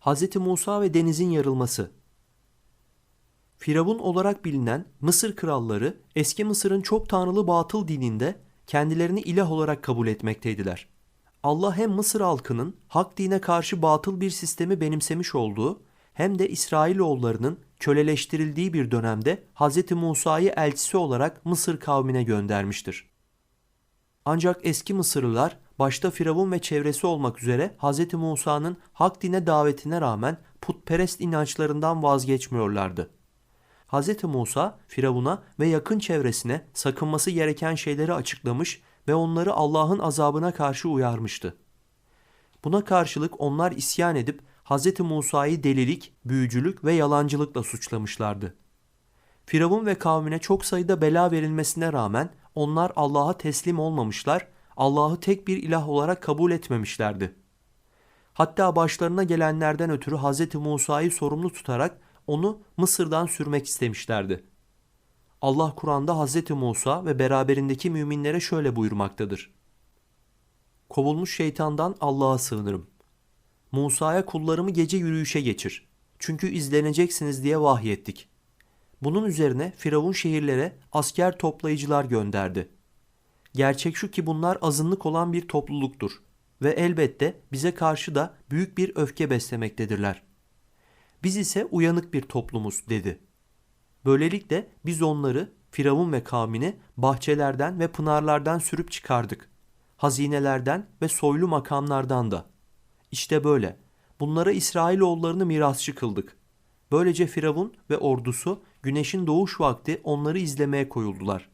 Hz. Musa ve denizin yarılması Firavun olarak bilinen Mısır kralları eski Mısır'ın çok tanrılı batıl dininde kendilerini ilah olarak kabul etmekteydiler. Allah hem Mısır halkının hak dine karşı batıl bir sistemi benimsemiş olduğu hem de İsrailoğullarının köleleştirildiği bir dönemde Hz. Musa'yı elçisi olarak Mısır kavmine göndermiştir. Ancak eski Mısırlılar başta Firavun ve çevresi olmak üzere Hz. Musa'nın hak dine davetine rağmen putperest inançlarından vazgeçmiyorlardı. Hz. Musa Firavun'a ve yakın çevresine sakınması gereken şeyleri açıklamış ve onları Allah'ın azabına karşı uyarmıştı. Buna karşılık onlar isyan edip Hz. Musa'yı delilik, büyücülük ve yalancılıkla suçlamışlardı. Firavun ve kavmine çok sayıda bela verilmesine rağmen onlar Allah'a teslim olmamışlar, Allah'ı tek bir ilah olarak kabul etmemişlerdi. Hatta başlarına gelenlerden ötürü Hz. Musa'yı sorumlu tutarak onu Mısır'dan sürmek istemişlerdi. Allah Kur'an'da Hz. Musa ve beraberindeki müminlere şöyle buyurmaktadır. Kovulmuş şeytandan Allah'a sığınırım. Musa'ya kullarımı gece yürüyüşe geçir. Çünkü izleneceksiniz diye vahyettik. Bunun üzerine Firavun şehirlere asker toplayıcılar gönderdi. Gerçek şu ki bunlar azınlık olan bir topluluktur ve elbette bize karşı da büyük bir öfke beslemektedirler. Biz ise uyanık bir toplumuz dedi. Böylelikle biz onları Firavun ve kavmini bahçelerden ve pınarlardan sürüp çıkardık. Hazinelerden ve soylu makamlardan da. İşte böyle. Bunlara İsrailoğullarını mirasçı kıldık. Böylece Firavun ve ordusu güneşin doğuş vakti onları izlemeye koyuldular.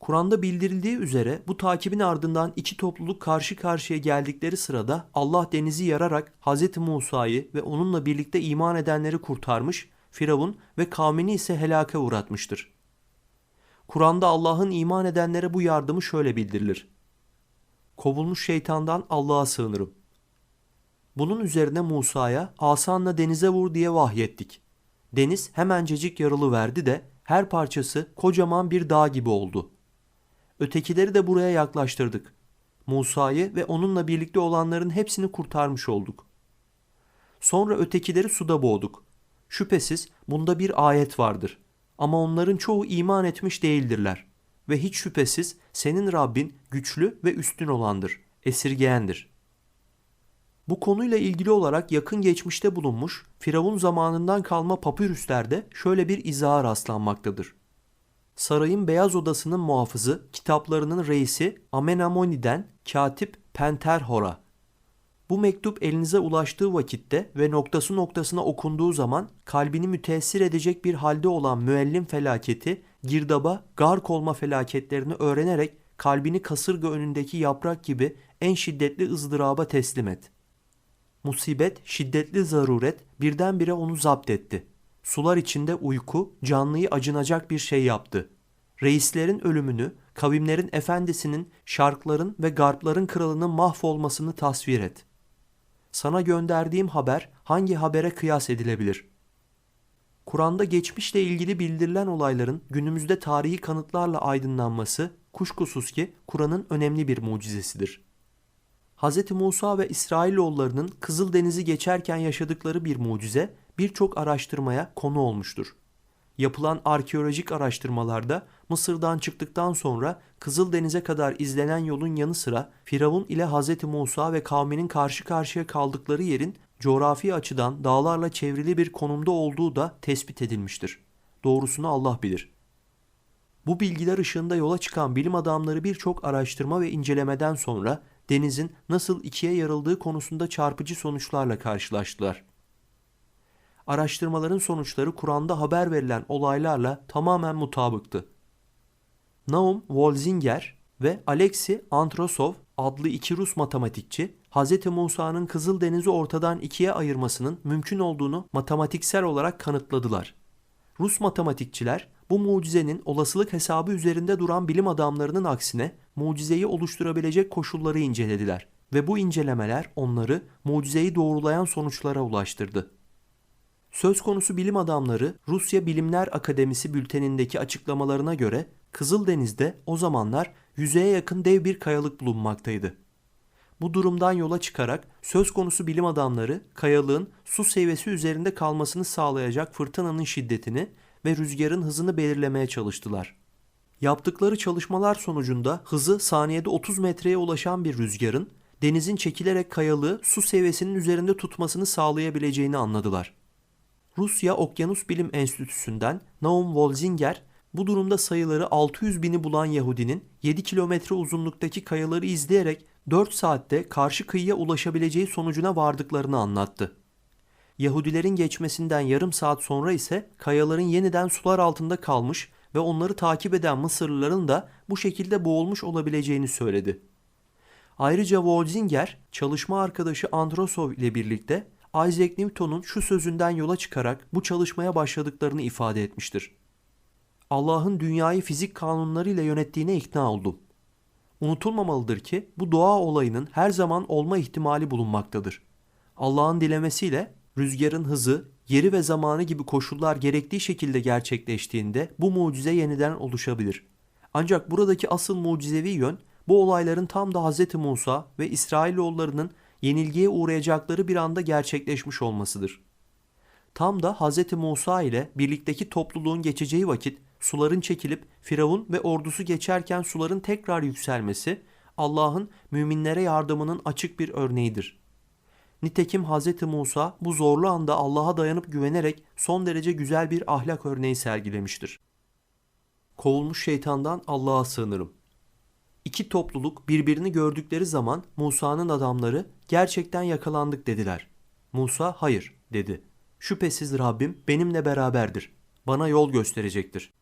Kur'an'da bildirildiği üzere bu takibin ardından iki topluluk karşı karşıya geldikleri sırada Allah denizi yararak Hz. Musa'yı ve onunla birlikte iman edenleri kurtarmış, Firavun ve kavmini ise helake uğratmıştır. Kur'an'da Allah'ın iman edenlere bu yardımı şöyle bildirilir. Kovulmuş şeytandan Allah'a sığınırım. Bunun üzerine Musa'ya asanla denize vur diye vahyettik. Deniz hemencecik yarılı verdi de her parçası kocaman bir dağ gibi oldu. Ötekileri de buraya yaklaştırdık. Musa'yı ve onunla birlikte olanların hepsini kurtarmış olduk. Sonra ötekileri suda boğduk. Şüphesiz bunda bir ayet vardır. Ama onların çoğu iman etmiş değildirler. Ve hiç şüphesiz senin Rabbin güçlü ve üstün olandır, esirgeyendir.'' Bu konuyla ilgili olarak yakın geçmişte bulunmuş Firavun zamanından kalma papürüslerde şöyle bir izaha rastlanmaktadır. Sarayın beyaz odasının muhafızı, kitaplarının reisi Amenamoni'den katip Penterhor'a. Bu mektup elinize ulaştığı vakitte ve noktası noktasına okunduğu zaman kalbini müteessir edecek bir halde olan müellim felaketi, girdaba, gark olma felaketlerini öğrenerek kalbini kasırga önündeki yaprak gibi en şiddetli ızdıraba teslim et.'' Musibet, şiddetli zaruret birdenbire onu zapt etti. Sular içinde uyku canlıyı acınacak bir şey yaptı. Reislerin ölümünü, kavimlerin efendisinin, şarkların ve garpların kralının mahvolmasını tasvir et. Sana gönderdiğim haber hangi habere kıyas edilebilir? Kur'an'da geçmişle ilgili bildirilen olayların günümüzde tarihi kanıtlarla aydınlanması kuşkusuz ki Kur'an'ın önemli bir mucizesidir. Hz. Musa ve İsrailoğullarının Kızıldeniz'i geçerken yaşadıkları bir mucize birçok araştırmaya konu olmuştur. Yapılan arkeolojik araştırmalarda Mısır'dan çıktıktan sonra Kızıldeniz'e kadar izlenen yolun yanı sıra Firavun ile Hz. Musa ve kavminin karşı karşıya kaldıkları yerin coğrafi açıdan dağlarla çevrili bir konumda olduğu da tespit edilmiştir. Doğrusunu Allah bilir. Bu bilgiler ışığında yola çıkan bilim adamları birçok araştırma ve incelemeden sonra denizin nasıl ikiye yarıldığı konusunda çarpıcı sonuçlarla karşılaştılar. Araştırmaların sonuçları Kur'an'da haber verilen olaylarla tamamen mutabıktı. Naum Wolzinger ve Alexey Antrosov adlı iki Rus matematikçi, Hz. Musa'nın Kızıldeniz'i ortadan ikiye ayırmasının mümkün olduğunu matematiksel olarak kanıtladılar. Rus matematikçiler bu mucizenin olasılık hesabı üzerinde duran bilim adamlarının aksine mucizeyi oluşturabilecek koşulları incelediler ve bu incelemeler onları mucizeyi doğrulayan sonuçlara ulaştırdı. Söz konusu bilim adamları Rusya Bilimler Akademisi bültenindeki açıklamalarına göre Kızıldeniz'de o zamanlar yüzeye yakın dev bir kayalık bulunmaktaydı. Bu durumdan yola çıkarak söz konusu bilim adamları kayalığın su seviyesi üzerinde kalmasını sağlayacak fırtınanın şiddetini ve rüzgarın hızını belirlemeye çalıştılar. Yaptıkları çalışmalar sonucunda hızı saniyede 30 metreye ulaşan bir rüzgarın denizin çekilerek kayalığı su seviyesinin üzerinde tutmasını sağlayabileceğini anladılar. Rusya Okyanus Bilim Enstitüsü'nden Naum Wolzinger bu durumda sayıları 600 bini bulan Yahudinin 7 kilometre uzunluktaki kayaları izleyerek 4 saatte karşı kıyıya ulaşabileceği sonucuna vardıklarını anlattı. Yahudilerin geçmesinden yarım saat sonra ise kayaların yeniden sular altında kalmış ve onları takip eden Mısırlıların da bu şekilde boğulmuş olabileceğini söyledi. Ayrıca Wolzinger, çalışma arkadaşı Androsov ile birlikte Isaac Newton'un şu sözünden yola çıkarak bu çalışmaya başladıklarını ifade etmiştir. Allah'ın dünyayı fizik kanunlarıyla yönettiğine ikna oldum. Unutulmamalıdır ki bu doğa olayının her zaman olma ihtimali bulunmaktadır. Allah'ın dilemesiyle rüzgarın hızı, yeri ve zamanı gibi koşullar gerektiği şekilde gerçekleştiğinde bu mucize yeniden oluşabilir. Ancak buradaki asıl mucizevi yön bu olayların tam da Hz. Musa ve İsrailoğullarının yenilgiye uğrayacakları bir anda gerçekleşmiş olmasıdır. Tam da Hz. Musa ile birlikteki topluluğun geçeceği vakit suların çekilip Firavun ve ordusu geçerken suların tekrar yükselmesi Allah'ın müminlere yardımının açık bir örneğidir. Nitekim Hz. Musa bu zorlu anda Allah'a dayanıp güvenerek son derece güzel bir ahlak örneği sergilemiştir. Kovulmuş şeytandan Allah'a sığınırım. İki topluluk birbirini gördükleri zaman Musa'nın adamları gerçekten yakalandık dediler. Musa hayır dedi. Şüphesiz Rabbim benimle beraberdir. Bana yol gösterecektir.